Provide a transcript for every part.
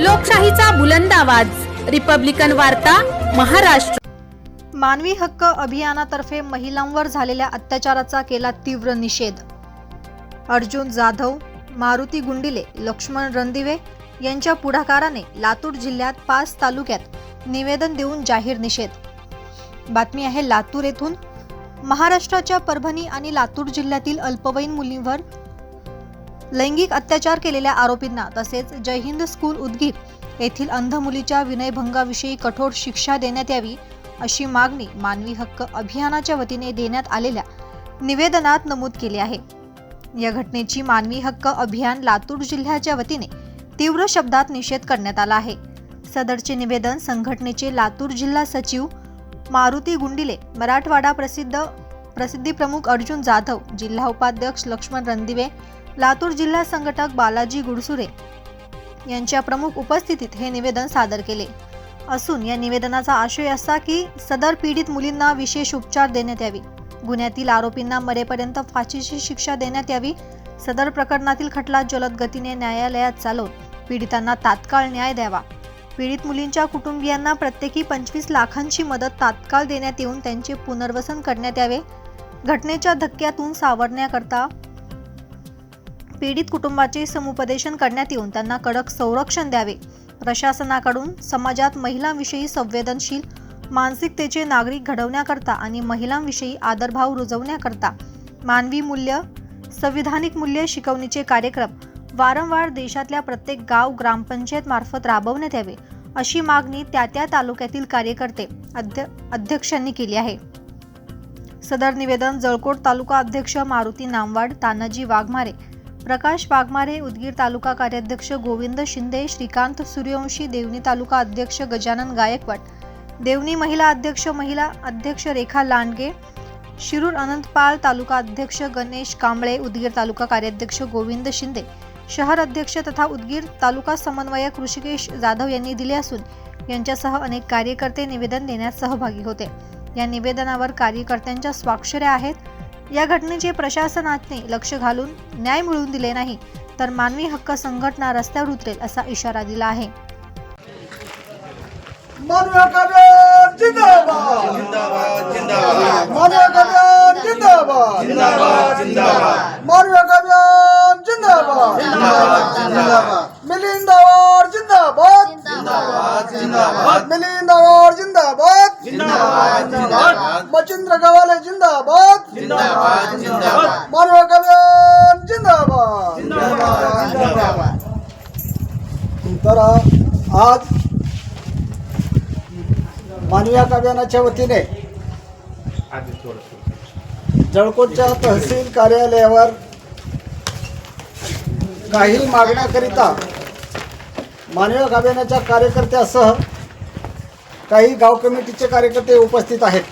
लोकशाहीचा बुलंद आवाज. रिपब्लिकन वार्ता महाराष्ट्र. मानवी हक्क अभियानातर्फे महिलांवर झालेल्या अत्याचाराचा केला तीव्र निषेध. अर्जुन जाधव मारुती गुंडिले लक्ष्मण रणदिवे यांच्या पुढाकाराने लातूर जिल्ह्यात पाच तालुक्यात निवेदन देऊन जाहीर निषेध. बातमी आहे लातूर येथून. महाराष्ट्राच्या परभणी आणि लातूर जिल्ह्यातील अल्पवयीन मुलींवर लैंगिक अत्याचार केलेल्या आरोपींना तसेच जय हिंद स्कूल उदगीर येथील अंध मुलीच्या विनयभंगाविषयी कठोर शिक्षा देण्यात यावी अशी मागणी मानवी हक्क अभियानाच्या वतीने देण्यात आलेल्या निवेदनात नमूद केली आहे. या घटनेची मानवी हक्क अभियान लातूर जिल्ह्याच्या वतीने तीव्र शब्दात निषेध करण्यात आला आहे. सदरचे निवेदन संघटनेचे लातूर जिल्हा सचिव मारुती गुंडिले मराठवाडा प्रसिद्ध प्रसिद्धी प्रमुख अर्जुन जाधव जिल्हा उपाध्यक्ष लक्ष्मण रणदिवे लातूर जिल्हा संघटक बालाजी गुडसुरे यांच्या प्रमुख उपस्थितीत हे निवेदन सादर केले. असून या निवेदनाचा आशय असा की सदर पीडित मुलींना विशेष उपचार देण्यात यावी. गुन्ह्यातील आरोपींना मरेपर्यंत फाशीची शिक्षा देण्यात यावी. सदर प्रकरणातील खटला जलद गतीने न्यायालयात चालवून पीडितांना तात्काळ न्याय द्यावा. पीडित मुलींच्या कुटुंबियांना प्रत्येकी पंचवीस लाखांची मदत तात्काळ देण्यात येऊन त्यांचे पुनर्वसन करण्यात यावे. घटनेच्या धक्क्यातून सावरण्याकरता पीडित कुटुंबाचे समुपदेशन करण्यात येऊन त्यांना कडक संरक्षण द्यावे. प्रशासनाकडून समाजात महिलांविषयी संवेदनशील मानसिकतेचे नागरिक घडवण्याकरता आणि महिलांविषयी आदरभाव रुजवण्याकरता मानवी मूल्य संविधानिक मूल्य शिकवणीचे कार्यक्रम वारंवार देशातल्या प्रत्येक गाव ग्रामपंचायत मार्फत राबवण्यात यावे अशी मागणी त्या त्या तालुक्यातील कार्यकर्ते अध्य अध्यक्षांनी केली आहे. सदर निवेदन जळकोट तालुका अध्यक्ष मारुती नामवाड तानाजी वाघमारे प्रकाश वाघमारे उदगीर तालुका कार्याध्यक्ष गोविंद शिंदे श्रीकांत सूर्यवंशी देवणी तालुका अध्यक्ष गजानन गायकवाड देवणी महिला अध्यक्ष महिला अध्यक्ष रेखा लांडगे शिरूर अनंतपाल तालुका अध्यक्ष गणेश कांबळे उदगीर तालुका कार्याध्यक्ष गोविंद शिंदे शहर अध्यक्ष तथा उदगीर तालुका समन्वयक ऋषिकेश जाधव यांनी दिले असून यांच्यासह अनेक कार्यकर्ते निवेदन देण्यात सहभागी होते. या निवेदनावर कार्यकर्त्यांच्या स्वाक्षऱ्या आहेत. या घटनेचे प्रशासनाने लक्ष घालून न्याय मिळवून दिले नाही तर मानवी हक्क संघटना रस्त्यावर उतरेल असा इशारा दिला आहे. जिंदाबाद. जिंदाबाद जिंदाबाद. मानवीय कल्याण जिंदाबाद. जिंदाबाद जिंदाबाद. मानवीय कल्याण जिंदाबाद. जिंदाबाद जिंदाबाद. मिलिंदावार जिंदाबाद. जिंदाबाद जिंदाबाद. मिलिंदावार जिंदाबाद. जिंदाबाद जिंदाबाद. मचिंद्र गवाले जिंदाबाद. जिंदाबाद जिंदाबाद. मानवीय कल्याण जिंदाबाद. जिंदाबाद जिंदाबाद तर आज मानवीय अभियानाच्या वतीने जळकोटच्या तहसील कार्यालयावर काही मागण्याकरिता मानवीय अभियानाच्या कार्यकर्त्यासह काही गाव कमिटीचे कार्यकर्ते उपस्थित आहेत.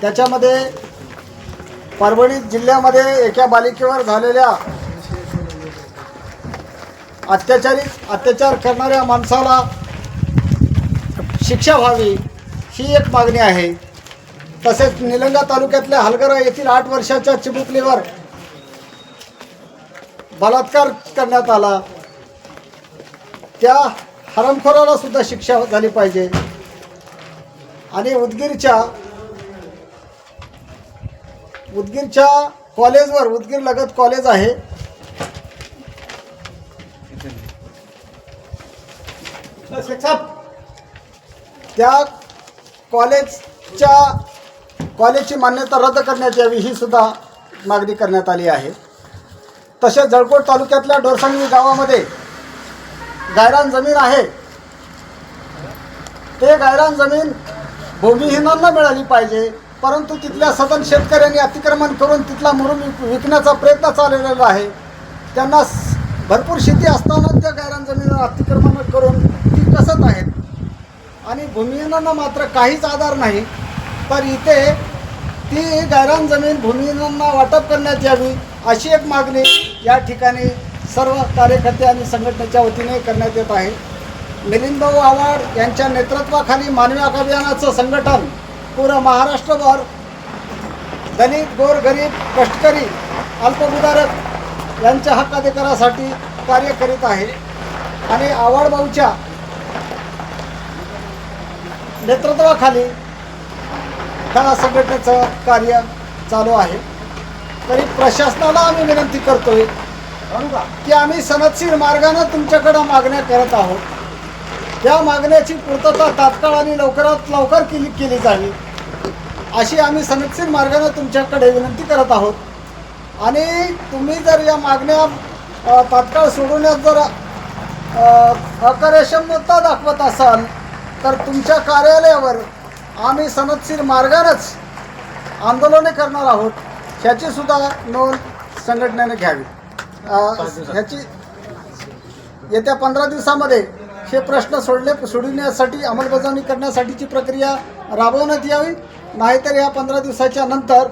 त्याच्यामध्ये परभणी जिल्ह्यामध्ये एका बालिकेवर झालेल्या अत्याचारी अत्याचार करणाऱ्या माणसाला शिक्षा व्हावी ही एक मागणी आहे. तसेच निलंगा तालुक्यातल्या हलगरा येथील आठ वर्षाच्या चिमुकलीवर बलात्कार करण्यात आला. त्या हरमखोराला सुद्धा शिक्षा झाली पाहिजे. आणि उदगीरच्या उदगीरच्या कॉलेजवर उदगीर लगत कॉलेज आहे. त्या कॉलेजच्या कॉलेजची मान्यता रद्द करण्यात यावी ही सुद्धा मागणी करण्यात आली आहे. तसेच जळकोट तालुक्यातल्या डोरसंगी गावामध्ये गायरान जमीन आहे. ते गायरान जमीन भूमिहीनांना मिळाली पाहिजे. परंतु तिथल्या सदन शेतकऱ्यांनी अतिक्रमण करून तिथला मुरुम विक- विकण्याचा प्रयत्न चाललेला आहे. त्यांना भरपूर शेती असताना त्या गायरान जमिनीवर अतिक्रमण करून ती कसत आहेत? आणि भूमिहीनांना मात्र काहीच आधार नाही. तर इथे ती गायरान जमीन भूमिहीनांना वाटप करण्यात यावी अशी एक मागणी या ठिकाणी सर्व कार्यकर्ते आणि संघटनेच्या वतीने करण्यात येत आहे. मिलिंदभाऊ आव्हाड यांच्या नेतृत्वाखाली मानवी अभियानाचं संघटन पूर्ण महाराष्ट्रभर दलित गोरगरीब कष्टकरी अल्पभूधारक यांच्या हक्काधिकारासाठी कार्य करीत आहे. आणि आवडभाऊच्या नेतृत्वाखाली ह्या संघटनेचं कार्य चालू आहे. तरी प्रशासनाला आम्ही विनंती करतोय की आम्ही सनदशीर मार्गानं तुमच्याकडं मागण्या करत आहोत. त्या मागण्याची पूर्तता तात्काळ आणि लवकरात लवकर केली केली जावी अशी आम्ही सनदशीर मार्गाने तुमच्याकडे विनंती करत आहोत. आणि तुम्ही जर या मागण्या तात्काळ सोडवण्यात जर अकार्यक्षमता दाखवत असाल तर तुमच्या कार्यालयावर आम्ही सनदशीर मार्गानेच आंदोलने करणार आहोत. ह्याची सुद्धा नोंद संघटनेने घ्यावी. ह्याची येत्या पंधरा दिवसामध्ये हे प्रश्न सोडले सोडविण्यासाठी अंमलबजावणी करण्यासाठीची प्रक्रिया राबवण्यात यावी. नाहीतर या पंधरा दिवसाच्या नंतर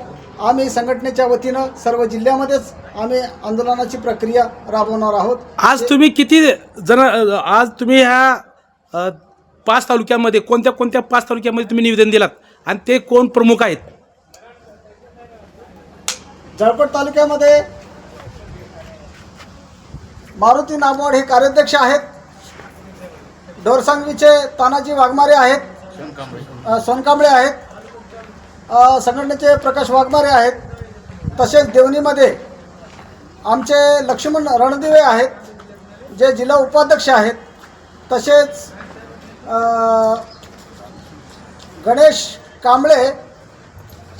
आम्ही संघटनेच्या वतीनं सर्व जिल्ह्यामध्येच आम्ही आंदोलनाची प्रक्रिया राबवणार आहोत. आज तुम्ही किती जण आज तुम्ही ह्या पाच तालुक्यामध्ये कोणत्या कोणत्या पाच तालुक्यामध्ये तुम्ही निवेदन दिलात? आणि ते कोण प्रमुख आहेत? जळकोट तालुक्यामध्ये मारुती नामवड हे कार्याध्यक्ष आहेत. डोरसांगवीचे तानाजी वाघमारे आहेत. सोनकांबळे. आहेत. संघटनेचे प्रकाश वाघमारे आहेत. तसेच देवणीमध्ये आमचे लक्ष्मण रणदिवे आहेत जे जिल्हा उपाध्यक्ष आहेत. तसेच गणेश कांबळे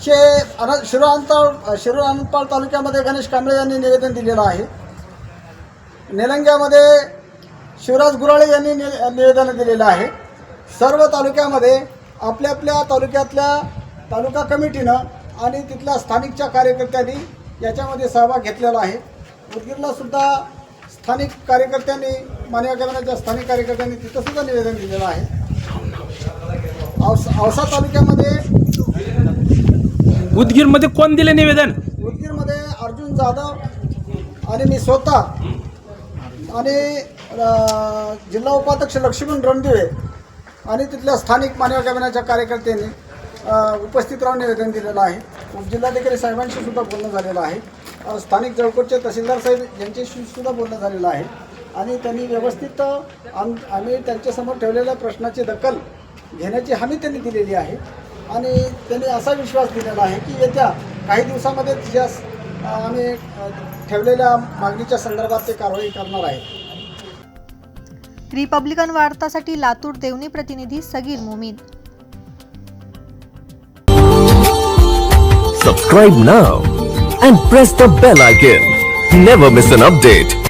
चे अन शिरोअंताळ शिरोअंतपाळ तालुक्यामध्ये गणेश कांबळे यांनी निवेदन दिलेलं आहे. निलंग्यामध्ये शिवराज गुराळे यांनी नि निवेदन दिलेलं आहे. सर्व तालुक्यामध्ये आपल्या आपल्या तालुक्यातल्या तालुका कमिटीनं आणि तिथल्या स्थानिकच्या कार्यकर्त्यांनी याच्यामध्ये सहभाग घेतलेला आहे. उदगीरला सुद्धा स्थानिक कार्यकर्त्यांनी मानव कॅबिनेटच्या स्थानिक कार्यकर्त्यांनी तिथं सुद्धा निवेदन दिलेलं आहे. औसा औसा तालुक्यामध्ये उदगीरमध्ये कोण दिले निवेदन? उदगीरमध्ये अर्जुन जाधव आणि मी स्वतः आणि जिल्हा उपाध्यक्ष लक्ष्मण रणदिवे आणि तिथल्या स्थानिक मानव कॅबिनेटच्या कार्यकर्त्यांनी उपस्थित राहून निवेदन दिलेलं आहे. उपजिल्हाधिकारी साहेबांशी सुद्धा बोलणं झालेलं आहे. स्थानिक जळकोटचे तहसीलदार साहेब यांच्याशी सुद्धा बोलणं झालेलं आहे. आणि त्यांनी व्यवस्थित आम आम्ही त्यांच्यासमोर ठेवलेल्या प्रश्नाची दखल घेण्याची हमी त्यांनी दिलेली आहे. आणि त्यांनी असा विश्वास दिलेला आहे की येत्या काही दिवसामध्ये ज्या आम्ही ठेवलेल्या मागणीच्या संदर्भात ते कारवाई करणार आहेत. रिपब्लिकन वार्तासाठी लातूर देवणी प्रतिनिधी Sagir Momin Subscribe now and press the bell icon. Never miss an update.